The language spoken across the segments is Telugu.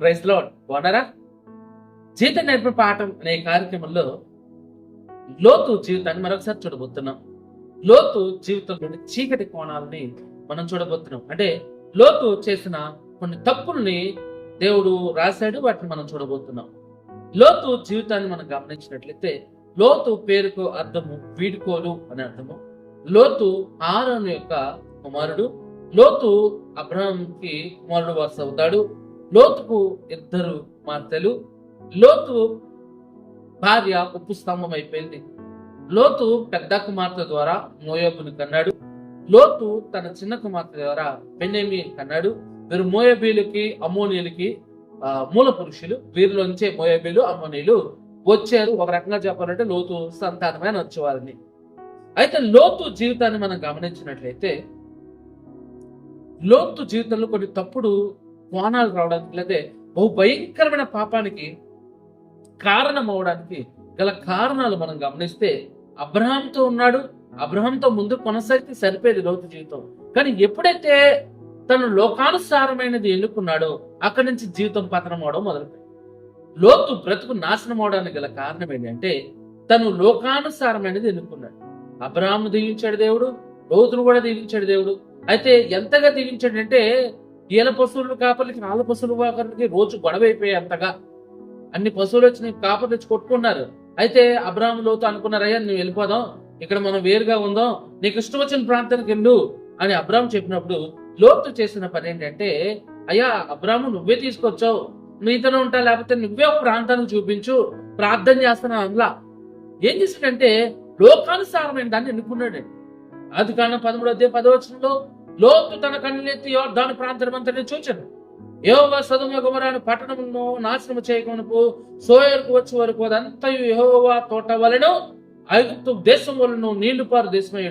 ప్రైజ్లో బాగున్నారా? జీవిత నేర్పే పాఠం అనే కార్యక్రమంలో లోతు జీవితాన్ని మరొకసారి చూడబోతున్నాం. లోతు జీవితంలోని చీకటి కోణాలని మనం చూడబోతున్నాం. అంటే లోతు చేసిన కొన్ని తప్పుల్ని దేవుడు రాశాడు వాటిని మనం చూడబోతున్నాం. లోతు జీవితాన్ని మనం గమనించినట్లయితే లోతు పేరుకు అర్థము వీడుకోలు అనే అర్థము. లోతు ఆరోను యొక్క కుమారుడు. లోతు అబ్రహంకి కుమారుడు వారు అవుతాడు లోతుకు ఇద్దరు కుమార్తెలు లోతు భార్య ఉప్పు స్తంభం అయిపోయింది. లోతు పెద్ద కుమార్తె ద్వారా మోయబుని కన్నాడు. లోతు తన చిన్న కుమార్తె ద్వారా బెన్నేమి కన్నాడు. వీరు మోయబీలకి అమ్మోనీలకి మూల పురుషులు. వీరిలోంచే మోయబీలు అమ్మోనీలు వచ్చారు. ఒక రకంగా చెప్పాలంటే లోతు సంతానమైన వచ్చేవారిని. అయితే లోతు జీవితాన్ని మనం గమనించినట్లయితే లోతు జీవితంలో కొన్ని తప్పుడు కోణాలు రావడానికి లేదా బహు భయంకరమైన పాపానికి కారణం అవడానికి గల కారణాలు మనం గమనిస్తే అబ్రహాంతో ఉన్నాడు అబ్రహాంతో ముందు కొనసాగితే సరిపోయేది లోతు జీవితం. కానీ ఎప్పుడైతే తను లోకానుసారమైనది ఎన్నుకున్నాడో అక్కడి నుంచి జీవితం పతనం అవడం మొదలుపెట్టింది లోతు బ్రతుకు నాశనం అవడానికి గల కారణం ఏంటంటే తను లోకానుసారమైనది ఎన్నుకున్నాడు. అబ్రహాము దీవించాడు దేవుడు లోతును కూడా దీవించాడు దేవుడు. అయితే ఎంతగా దీవించాడంటే ఈయన పశువులు కాపర్లకి నాలుగు పశువులు కాపర్లకి రోజు గొడవ అయిపోయాయి అంతగా. అన్ని పశువులు వచ్చి నీకు కాపర్లు తెచ్చి కొట్టుకున్నారు. అయితే అబ్రాహం లోతు అనుకున్నారయ్యా నువ్వు వెళ్ళిపోదాం. ఇక్కడ మనం వేరుగా ఉందాం. నీకు ఇష్టం వచ్చిన ప్రాంతానికి వెళ్ళు. అని అబ్రాహం చెప్పినప్పుడు లోతు చేసిన పని ఏంటంటే అయ్యా అబ్రాహం నువ్వే తీసుకొచ్చావు. నీతోనే ఉంటా లేకపోతే నువ్వే ఒక ప్రాంతానికి చూపించు. ప్రార్థన చేస్తున్నా అందులో ఏం చేసాడంటే లోకానుసారమైన దాన్ని ఎన్నుకున్నాడు. అది కానీ పదమూడు అదే పదవచనంలో లోతు తన కన్నులెత్తి యోర్ధాను ప్రాంతమంతటిని చూచను. చూచాను యహోవా సదుమ గుమరాను పట్టణమును నాశనము చేయకమునకు సోయర్కు వచ్చే వరకు అదంతయు యహోవా తోట వలను ఐగుప్తు దేశం వలను నీళ్ళు పారు దేశమై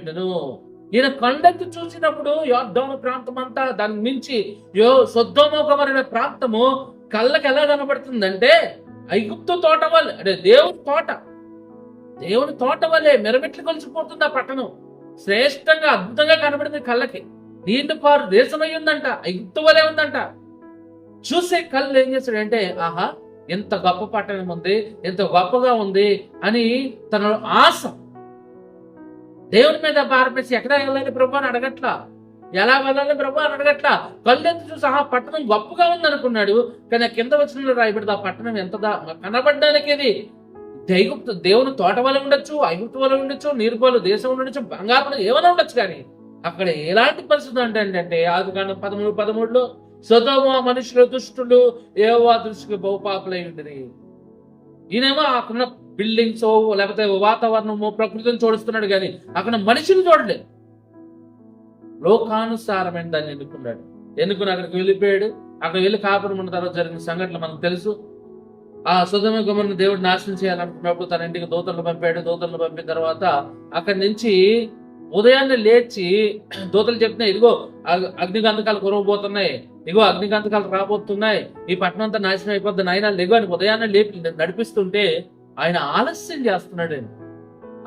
ఈయన కండెత్తి చూసినప్పుడు యోర్ధోమ ప్రాంతం అంతా దాని మించి యో సొద్దోమ ప్రాంతము కళ్ళకి ఎలా కనబడుతుందంటే ఐగుప్తు తోట వల్ల అంటే దేవుని తోట. దేవుని తోట వల్లే మెరమెట్లు కలిసిపోతుంది ఆ పట్టణం. శ్రేష్టంగా అద్భుతంగా కనబడింది కళ్ళకి. నీళ్ళు పారు దేశమై ఉందంట ఐగుప్తు వలె ఉందంట. చూసే కళ్ళు ఏం చేస్తాడంటే ఆహా ఎంత గొప్ప పట్టణం ఉంది ఎంత గొప్పగా ఉంది అని తన ఆశ. దేవుని మీద భారపేసి ఎక్కడ వెళ్ళాలి ప్రభు అని అడగట్లా. ఎలా వెళ్ళాలి ప్రభు అని అడగట్లా. కళ్ళెత్తి చూసి ఆహా పట్టణం గొప్పగా ఉంది అనుకున్నాడు కానీ కింద వచ్చిన రాయబడింది ఆ పట్టణం ఎంత కనబడడానికి ఇది. దైగుప్తు దేవుని తోట వల్ల ఉండొచ్చు ఐగుప్తు వల్ల ఉండొచ్చు నీరుపాలు దేశం ఉండొచ్చు బంగారం ఏమైనా ఉండొచ్చు కానీ. అక్కడ ఎలాంటి పరిస్థితి అంటే ఏంటంటే ఆది కాండం పదమూడు పదమూడులో సొదోమ మనుషులు దుష్టులు ఏవో దృష్టికి బహుపాపులై ఉండేది ఈయనేమో అక్కడ బిల్డింగ్స్ లేకపోతే వాతావరణము ప్రకృతిని చూడుస్తున్నాడు కానీ అక్కడ మనిషిని చూడలేదు. లోకానుసారమైన దాన్ని ఎన్నుకున్నాడు. ఎన్నుకుని అక్కడికి వెళ్ళిపోయాడు. అక్కడ వెళ్ళి కాపురం ఉన్న తర్వాత జరిగిన సంఘటనలు మనకు తెలుసు. ఆ సుధమ గుమ్మను దేవుడు నాశనం చేయాలనుకున్నప్పుడు తన ఇంటికి దూతలను పంపాడు. దూతలను పంపిన తర్వాత అక్కడి నుంచి ఉదయాన్నే లేచి దూతలు చెప్తున్నాయి ఇదిగో అగ్- అగ్నిగంధకాలు కురవబోతున్నాయి. ఇగో అగ్నిగంధకాలు రాబోతున్నాయి. ఈ పట్టణం అంతా నాశనం అయిపోద్ది. నాయన లేగో అని ఉదయాన్నే లేపి నడిపిస్తుంటే ఆయన ఆలస్యం చేస్తున్నాడు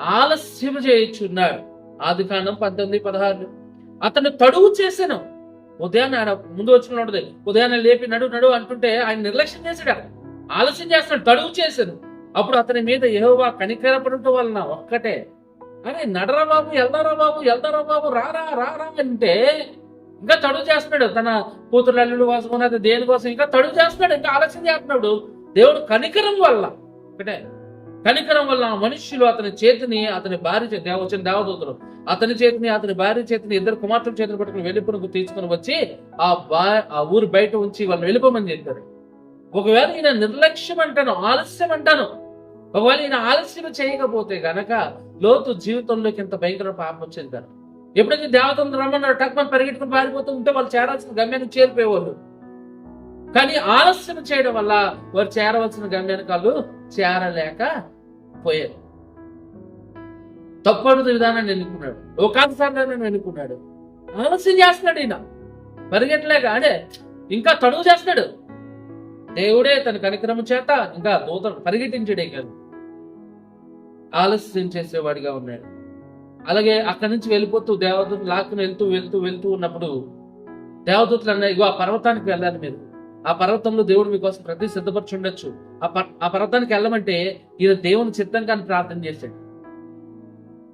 ఆలస్యం చేయించున్నాడు. ఆది కాండం పంతొమ్మిది పదహారు అతను తడువు చేశాను. ఉదయాన్నే ఆయన ముందు వచ్చిన ఉండదు ఉదయాన్నే లేపి నడు నడు అంటుంటే ఆయన నిర్లక్ష్యం చేశాడు ఆలస్యం చేస్తున్నాడు తడువు చేశాను. అప్పుడు అతని మీద యెహోవా కనికరపడటం వలన ఒక్కటే అరే నడరా బాబు వెళ్దారా బాబు వెళ్దారా బాబు రారా రారా అంటే ఇంకా తడువు చేస్తున్నాడు. తన కూతురు అల్లుడు కోసం దేనికోసం ఇంకా తడువు చేస్తున్నాడు ఇంకా ఆలస్యం చేస్తున్నాడు. దేవుడు కనికరం వల్ల ఒకటే కనికరం వల్ల ఆ మనుష్యులు అతని చేతిని అతని భార్య చేతి దేవ- వచ్చిన దేవదూతలు అతని చేతిని అతని భార్య చేతిని ఇద్దరు కుమార్తెల చేతిని పట్టుకుని వెళ్ళిపోనుకు తీసుకుని వచ్చి ఆ బా ఆ ఊరు బయట ఉంచి వాళ్ళని వెళ్ళిపోమని చెప్పారు ఒకవేళ ఈయన నిర్లక్ష్యం అంటాను ఆలస్యం అంటాను ఒకవేళ ఈయన ఆలస్యం చేయకపోతే గనక లోతు జీవితంలోకి ఎంత భయంకర పాపం వచ్చేది కనుక ఎప్పుడైతే దేవతలు రమ్మన్నారు టక్మని పరిగెట్టుకుని పారిపోతూ ఉంటే వాళ్ళు చేరాల్సిన గమ్యాన్ని చేరిపోయేవాళ్ళు. కానీ ఆలస్యం చేయడం వల్ల వారు చేరవలసిన గమ్యానికి వాళ్ళు చేరలేక పోయారు తప్పడు విధానాన్ని ఎన్నుకున్నాడు. లోకానుసారాన్ని ఎన్నుకున్నాడు. ఆలస్యం చేస్తున్నాడు ఈయన. పరిగెట్టలేక అదే ఇంకా తడువు చేస్తున్నాడు. దేవుడే తన కనిక్రమం చేత ఇంకా దూత పరిగెట్టించడే కాదు. ఆలస్యం చేసేవాడిగా ఉన్నాడు. అలాగే అక్కడి నుంచి వెళ్ళిపోతూ దేవదూతలు లాక్కుని వెళ్తూ వెళ్తూ వెళ్తూ ఉన్నప్పుడు దేవదూతలు అన్నాయి ఇగో ఆ పర్వతానికి వెళ్ళాలి మీరు. ఆ పర్వతంలో దేవుడు మీకోసం ప్రతి సిద్ధపరచి ఉండొచ్చు ఆ ఆ పర్వతానికి వెళ్ళమంటే ఈయన దేవుని చిత్తం కానీ ప్రార్థన చేశాడు.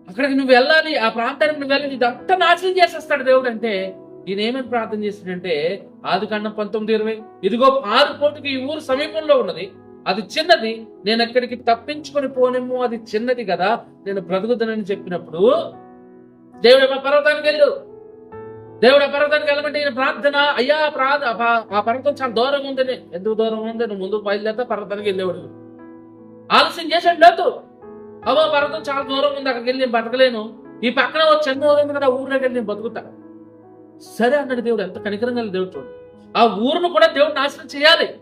అక్కడికి నువ్వు వెళ్ళాలి ఆ ప్రాంతానికి నువ్వు వెళ్ళి ఇదంతా నాశనం చేసేస్తాడు దేవుడు అంటే ఈయన ఏమేమి ప్రార్థన చేస్తాడంటే ఆది కాండం పంతొమ్మిది ఇరవై ఇదిగో ఆరు కోటికి ఈ ఊరు సమీపంలో ఉన్నది. అది చిన్నది. నేను అక్కడికి తప్పించుకొని పోనేమో అది చిన్నది కదా. నేను బ్రతుకుతానని చెప్పినప్పుడు దేవుడు మా పర్వతానికి వెళ్ళు. దేవుడు ఆ పర్వతానికి వెళ్ళమంటే ఈయన ప్రార్థన అయ్యా ప్రార్థ ఆ పర్వతం చాలా దూరం ఉంది ఎందుకు దూరం ఉంది? నువ్వు ముందుకు బయలుదేరితే పర్వతానికి వెళ్ళేవాడు ఆలస్యం చేశాడు లేదు అవో పర్వతం చాలా దూరం ఉంది. అక్కడికి వెళ్ళి నేను బతకలేను. ఈ పక్కన ఓ ఉంది కదా ఊరిలోకి వెళ్ళి నేను బతుకుతా. సరే అన్నాడు దేవుడు ఎంత కనికరంగా దేవుడు చూడు. ఆ ఊరును కూడా దేవుడు నాశనం చేయాలి.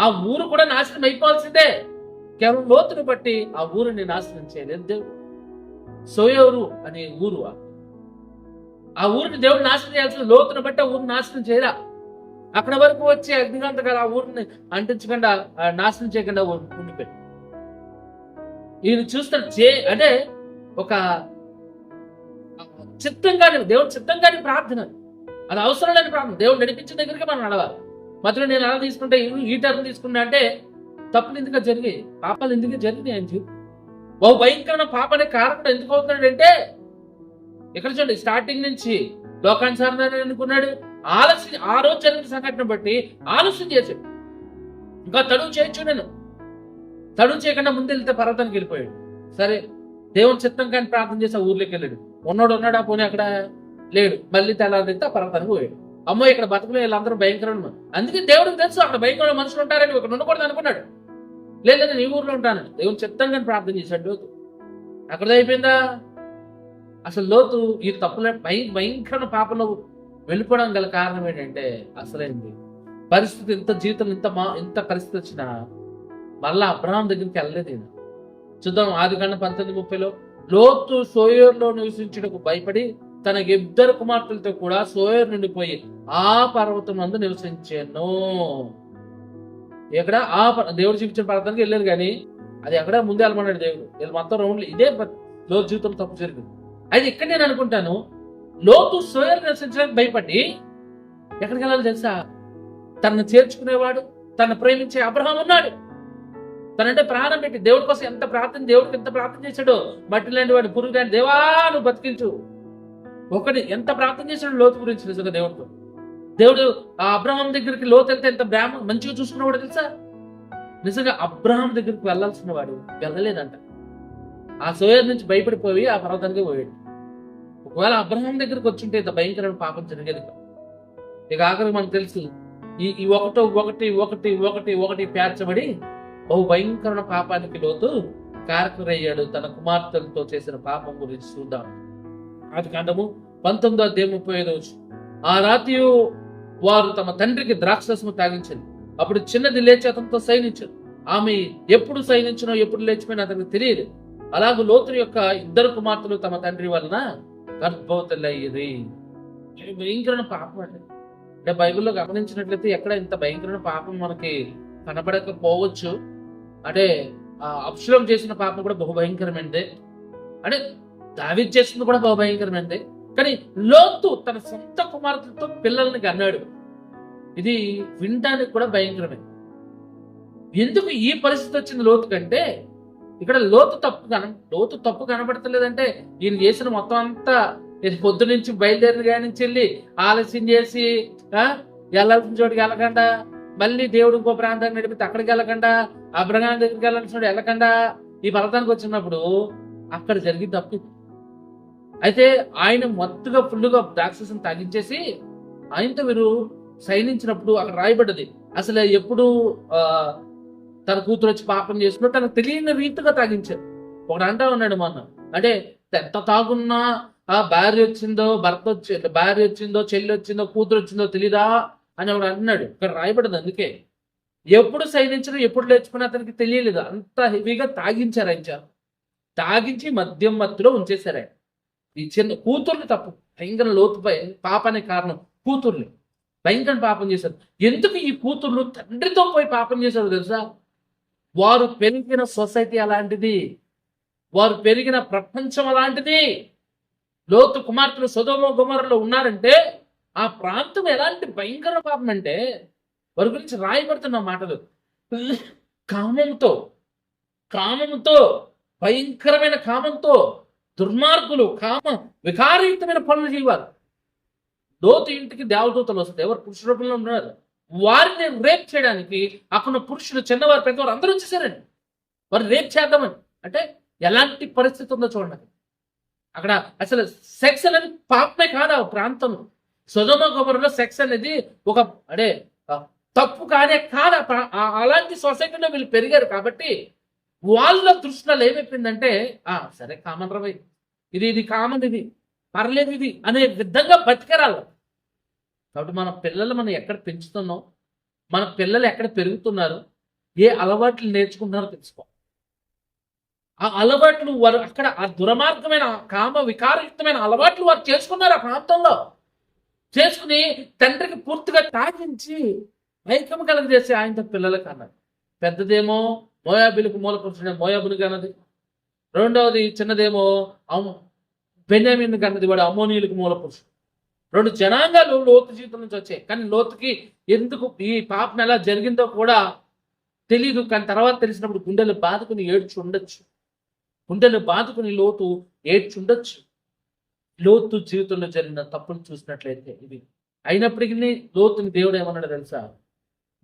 ఆ ఊరు కూడా నాశనం అయిపోవాల్సిందే. కేవలం లోతును బట్టి ఆ ఊరిని నాశనం చేయలేదు దేవుడు. సోయోరు అనే ఊరు ఆ. ఊరిని దేవుడు నాశనం చేయాల్సిన లోతును బట్టి ఆ ఊరిని నాశనం చేయరా? అక్కడ వరకు వచ్చే అగ్నిగంతకాలు ఆ ఊరిని అంటించకుండా నాశనం చేయకుండా ఉండిపోయి ఈయన చూస్తాడు చే అంటే ఒక చిత్తంగానే దేవుడు చిత్తంగానే ప్రార్థన. అది అవసరం లేని ప్రార్థన. దేవుడు నడిపించిన దగ్గరికి మనం నడవాలి. మధ్యలో నేను అలా తీసుకుంటే ఈ టర్న్ తీసుకున్నా అంటే తప్పులు ఎందుకు జరిగాయి? పాపాలు ఎందుకు జరిగినాయి అని చెప్పి ఓ భయంకరమైన పాపనే కారణం ఎందుకు అవుతున్నాడంటే ఇక్కడ చూడండి స్టార్టింగ్ నుంచి లోకానుసారణ అనుకున్నాడు. ఆలస్యం ఆ రోజు జరిగిన సంఘటన బట్టి ఆలస్యం చేశాడు. ఇంకా తడువు చేయొచ్చు నేను తడువు చేయకుండా ముందు వెళ్తే పర్వతానికి వెళ్ళిపోయాడు. సరే దేవుని చిత్తం కానీ ప్రార్థన చేసి ఆ ఊర్లోకి వెళ్ళాడు. ఉన్నోడు ఉన్నాడా పోనీ అక్కడ? లేడు. మళ్ళీ తెల్లారితే ఆ పర్వతానికి పోయాడు. అమ్మో ఇక్కడ బతుకులే వీళ్ళందరూ భయంకరమైన అందుకే దేవుడికి తెలుసు అక్కడ భయంకరమైన మనుషులు ఉంటారని. ఇక్కడ ఉండకూడదు అనుకున్నాడు. లేదు నేను ఈ ఊర్లో ఉంటాను దేవుని చిత్తంగా ప్రార్థన చేశాడు లోతు. అక్కడ అయిపోయిందా అసలు లోతు ఈ తప్పులే భయ భయంకరమైన పాపలో వెళ్ళిపోవడం గల కారణం ఏంటంటే అసలైంది. పరిస్థితి ఇంత జీవితం ఇంత మా ఇంత పరిస్థితి వచ్చినా మళ్ళా అబ్రహాం దగ్గరికి వెళ్ళలేదు ఈయన. చూద్దాం ఆది కన్నా పంతొమ్మిది ముప్పైలో లోతు సోయర్లో నివసించడానికి భయపడి తన ఇద్దరు కుమార్తెలతో కూడా సోయర్ నిండిపోయి ఆ పర్వతం నందు నివసించాను. ఎక్కడ? ఆ ప- దేవుడు చూపించిన పర్వతానికి వెళ్ళారు కానీ అది ఎక్కడ? ముందే వెళ్ళమన్నాడు దేవుడు. వీళ్ళు మొత్తం రౌండ్లు. ఇదే లో లోతు జీవితం తప్పు జరిగింది. అయితే ఇక్కడ నేను అనుకుంటాను లోతు సోయర్ నివసించడానికి భయపడి ఎక్కడికి వెళ్ళాలి తెలుసా? తనను చేర్చుకునేవాడు తను ప్రేమించే అబ్రహాం ఉన్నాడు. తనంటే ప్రాణం పెట్టి దేవుడి కోసం ఎంత ప్రార్థన దేవుడికి ఎంత ప్రార్థన చేశాడో మట్టి లాంటి వాడు పురుగు లాంటి దేవా నువ్వు బతికించు. ఒకటి ఎంత ప్రార్థన చేశాడు లోతు గురించి నిజంగా దేవుడితో దేవుడు ఆ అబ్రహం దగ్గరికి లోతు వెళ్తే ఎంత బ్రాహ్మ మంచిగా చూసుకున్నవాడు తెలుసా? నిజంగా అబ్రహం దగ్గరికి వెళ్ళాల్సిన వాడు వెళ్ళలేదంట. ఆ సోయర్ నుంచి భయపడిపోయి ఆ పర్వతానికి పోయాడు. ఒకవేళ అబ్రహం దగ్గరికి వచ్చుంటే ఇంత భయంకరమైన పాపం జరిగేది ఇక ఆఖరికి మనకు తెలుసు ఈ ఈ ఒకటో ఒకటి ఒకటి ఒకటి ఒకటి పేర్చబడి బహు భయంకరమైన పాపానికి లోతు కారకురయ్యాడు తన కుమార్తెలతో చేసిన పాపం గురించి చూద్దాం. ఆది కాండము పంతొమ్మిదో అధ్యాయం ముప్పై ఐదో ఆ రాత్రి వారు తమ తండ్రికి ద్రాక్షరసము తాగించింది అప్పుడు చిన్నది లేచి అతనితో సైనించారు ఆమె ఎప్పుడు సైనించినో ఎప్పుడు లేచిపోయినా అతనికి తెలియదు. అలాగే లోతుని యొక్క ఇద్దరు కుమార్తెలు తమ తండ్రి వలన గర్భవతులయ్యేది భయంకరమైన పాపం అండి. అంటే బైబిల్లో గమనించినట్లయితే ఎక్కడ ఇంత భయంకరమైన పాపం మనకి కనబడకపోవచ్చు. అంటే అప్సులం చేసిన పాపం కూడా బహు భయంకరమైనదే. అంటే దావిద్ చేసింది కూడా బహు కానీ లోతు తన సొంత కుమార్తెతో పిల్లల్ని కన్నాడు. ఇది వినడానికి కూడా భయంకరమే ఎందుకు ఈ పరిస్థితి వచ్చింది లోతు కంటే? ఇక్కడ లోతు తప్పు కన లోతు తప్పు కనబడతలేదంటే ఈయన చేసిన మొత్తం అంతా పొద్దు నుంచి బయలుదేరిన కాడి నుంచి వెళ్ళి ఆలస్యం చేసి వెళ్ళాల్సిన చోటుకి వెళ్ళకుండా మళ్ళీ దేవుడు ఇంకో ప్రాంతాన్ని నడిపితే అక్కడికి వెళ్ళకుండా అబ్రహాం దగ్గరికి వెళ్ళాల్సిన చోటు వెళ్ళకుండా ఈ పర్వతానికి వచ్చినప్పుడు అక్కడ జరిగింది తప్పు అయితే ఆయన మొత్తగా ఫుల్గా ద్రాక్షసం తగ్గించేసి ఆయనతో వీరు శయనించినప్పుడు అక్కడ రాయబడ్డది. అసలు ఎప్పుడు తన కూతురు వచ్చి పాపం చేసినట్టు తనకు తెలియని రీతిగా తాగించారు ఒకడు అంటా ఉన్నాడు మొన్న. అంటే ఎంత తాగున్నా ఆ భార్య వచ్చిందో భర్త వచ్చి భార్య వచ్చిందో చెల్లి వచ్చిందో కూతురు వచ్చిందో తెలీదా అని ఒకడు అంటున్నాడు. ఇక్కడ రాయబడదు అందుకే. ఎప్పుడు సైనించడం ఎప్పుడు లేచుకున్నా అతనికి తెలియలేదు. అంత హెవీగా తాగించారు ఆయన. తాగించి మద్యం మత్తులో ఉంచేశారు ఆయన. ఈ చిన్న కూతుర్ని తప్పు. భయంకర లోతుపై పాపానికి కారణం కూతుర్ని. భయంకర పాపం చేశారు. ఎందుకు ఈ కూతుర్లు తండ్రితో పోయి పాపం చేశారు తెలుసా? వారు పెరిగిన సొసైటీ అలాంటిది. వారు పెరిగిన ప్రపంచం అలాంటిది. లోతు కుమార్తెలు సొదోమ కుమారులు ఉన్నారంటే ఆ ప్రాంతం ఎలాంటి భయంకర పాపం అంటే వారి గురించి రాయబడుతున్న మాటలు. కామంతో కామంతో భయంకరమైన కామంతో దుర్మార్గులు కామ వికారయుక్తమైన పనులు చేయవారు. లోతు ఇంటికి దేవదూతలు వస్తే ఎవరు పురుష రూపంలో ఉన్నారు? వారిని రేప్ చేయడానికి అక్కడ ఉన్న పురుషులు చిన్నవారు పెద్దవారు అందరూ వచ్చేసారండి. వారు రేప్ చేద్దామని. అంటే ఎలాంటి పరిస్థితి ఉందో చూడండి అక్కడ. అసలు సెక్స్ అనేది పాపమే కాదు ఆ ప్రాంతంలో. సుధమ గొబరంలో సెక్స్ అనేది ఒక అడే తప్పు కానే కాదు. ప్రా- ఆ- అలాంటి సొసైటీలో వీళ్ళు పెరిగారు కాబట్టి వాళ్ళ దృష్టిలో ఏమైపోయిందంటే ఆ సరే కామన్ రవై. ఇది ఇది కామన్ ఇది. పర్లేదు ఇది. అనే విధంగా బతికరాలి. కాబట్టి మన పిల్లలు మనం ఎక్కడ పెంచుతున్నాం? మన పిల్లలు ఎక్కడ పెరుగుతున్నారు? ఏ అలవాట్లు నేర్చుకుంటున్నారో తెలుసుకో ఆ అలవాట్లు వారు అక్కడ ఆ దురమార్గమైన కామ వికారయుక్తమైన అలవాట్లు వారు చేసుకున్నారు ఆ ప్రాంతంలో. చేసుకుని తండ్రికి పూర్తిగా తాగించి ఐక్యం కలగజేసి ఆయనతో పిల్లలకు అన్నారు. పెద్దదేమో మోయాబిలకు మూల మోయాబులుగా అన్నది రెండవది చిన్నదేమో బెన్యామిన్ కన్నది వాడు అమోనీయులకు మూల పురుషుడు రెండు జనాంగాలు లోతు జీవితం నుంచి వచ్చాయి. కానీ లోతుకి ఎందుకు ఈ పాపం ఎలా జరిగిందో కూడా తెలియదు కానీ తర్వాత తెలిసినప్పుడు గుండెలు బాదుకుని ఏడ్చి ఉండొచ్చు. గుండెలు బాదుకుని లోతు ఏడ్చి ఉండొచ్చు. లోతు జీవితంలో జరిగిన తప్పులు చూసినట్లయితే ఇది అయినప్పటికీ లోతుని దేవుడు ఏమన్నాడు తెలుసా?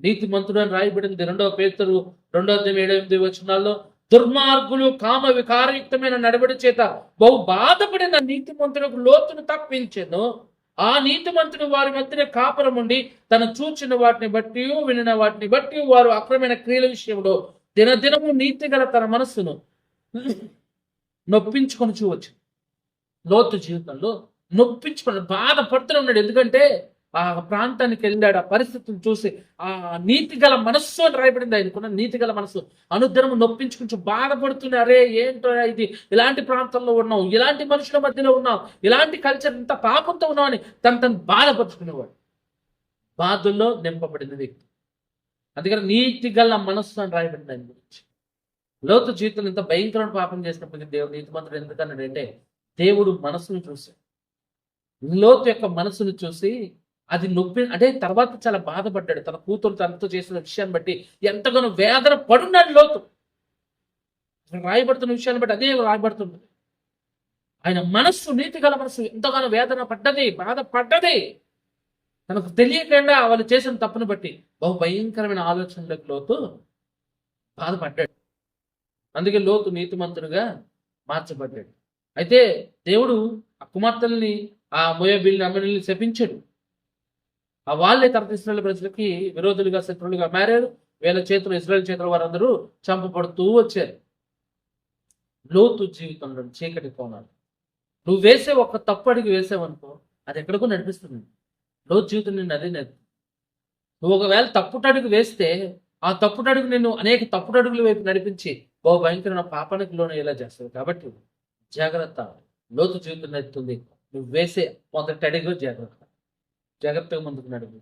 నీతి మంతుడు అని రాయబడింది రెండవ పేతురు రెండవ అధ్యాయం ఏడు ఎనిమిది వచనాల్లో దుర్మార్గులు కామ వికారయుక్తమైన నడబడి చేత బహు బాధపడిన నీతిమంతులకు లోతును తప్పించెను. ఆ నీతిమంతుడు వారి మధ్యన కాపురం ఉండి తను చూచిన వాటిని బట్టి వినిన వాటిని బట్టి వారు అక్రమైన క్రియల విషయంలో దినదినము నీతి గల తన మనస్సును నొప్పించుకొని చూవచ్చు. లోతు జీవితంలో నొప్పించుకొని బాధపడుతూనే ఉన్నాడు. ఎందుకంటే ఆ ప్రాంతానికి వెళ్ళాడు ఆ పరిస్థితిని చూసి ఆ నీతి గల మనస్సు అని రాయబడింది. ఆయనకున్న నీతి గల మనస్సు. అనుదినం నొప్పించుకుంటూ బాధపడుతున్నా అరే ఏంటో ఇది? ఇలాంటి ప్రాంతంలో ఉన్నాం ఇలాంటి మనుషుల మధ్యలో ఉన్నాం ఇలాంటి కల్చర్ ఇంత పాపంతో ఉన్నాం అని తను తను బాధపరుచుకునేవాడు. బాధల్లో నింపబడిన వ్యక్తి. అందుకని నీతి గల మనస్సు అని రాయబడింది ఆయన గురించి. లోతు జీవితంలో ఇంత భయంకరమైన పాపం చేసినప్పటికీ దేవుడు నీతిమంతుడు ఎందుకన్నాడంటే దేవుడు మనసును చూసి లోతు యొక్క మనసును చూసి అది నొప్పి అంటే తర్వాత చాలా బాధపడ్డాడు. తన కూతురు తనతో చేసిన విషయాన్ని బట్టి ఎంతగానో వేదన పడున్నాడు లోతు. రాయబడుతున్న విషయాన్ని బట్టి అదే రాయబడుతుంది. ఆయన మనస్సు నీతి గల మనస్సు ఎంతగానో వేదన పడ్డది బాధపడ్డది. తనకు తెలియకుండా వాళ్ళు చేసిన తప్పును బట్టి బహు భయంకరమైన ఆలోచనలకు లోతు బాధపడ్డాడు. అందుకే లోతు నీతిమంతుడుగా మార్చబడ్డాడు. అయితే దేవుడు ఆ కుమార్తెల్ని ఆ మోయబిల్ని అమ్మని శపించాడు. ఆ వాళ్ళే తర్వాత ఇస్రాయల్ ప్రజలకి విరోధులుగా శత్రువులుగా మారారు. వీళ్ళ చేతులు ఇస్రాయల్ చేతుల వారందరూ చంపబడుతూ వచ్చారు. లోతు జీవితంలో చీకటి కోణాలు నువ్వు వేసే ఒక తప్పు అడిగి వేసావనుకో అది ఎక్కడికో నడిపిస్తుంది. లోతు జీవితం నిన్ను అదే నడిపి నువ్వు ఒకవేళ తప్పుటడుగు వేస్తే ఆ తప్పుటడుగు నిన్ను అనేక తప్పుటడుగుల వైపు నడిపించి ఓ భయంకరమైన పాపానికి లోన చేస్తుంది కాబట్టి జాగ్రత్త. లోతు జీవితం నడుతుంది నువ్వు వేసే మొదటి అడుగు జాగ్రత్త. జాగ్రత్తగా ముందుకు నడుపు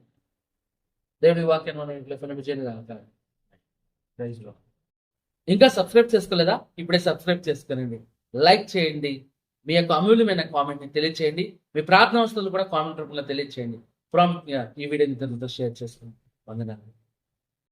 దేవుడి వాక్యం మనం ఇంట్లో ఫిల్మ్ చేయను ప్రైజ్లో ఇంకా సబ్స్క్రైబ్ చేసుకోలేదా? ఇప్పుడే సబ్స్క్రైబ్ చేసుకోనండి. లైక్ చేయండి. మీ యొక్క అమూల్యమైన కామెంట్ని తెలియచేయండి. మీ ప్రార్థన అవసరాలు కూడా కామెంట్ రూపంలో తెలియచేయండి. ప్రాముఖ్యంగా ఈ వీడియోని ఇతరులతో షేర్ చేసుకోండి వందనాలు.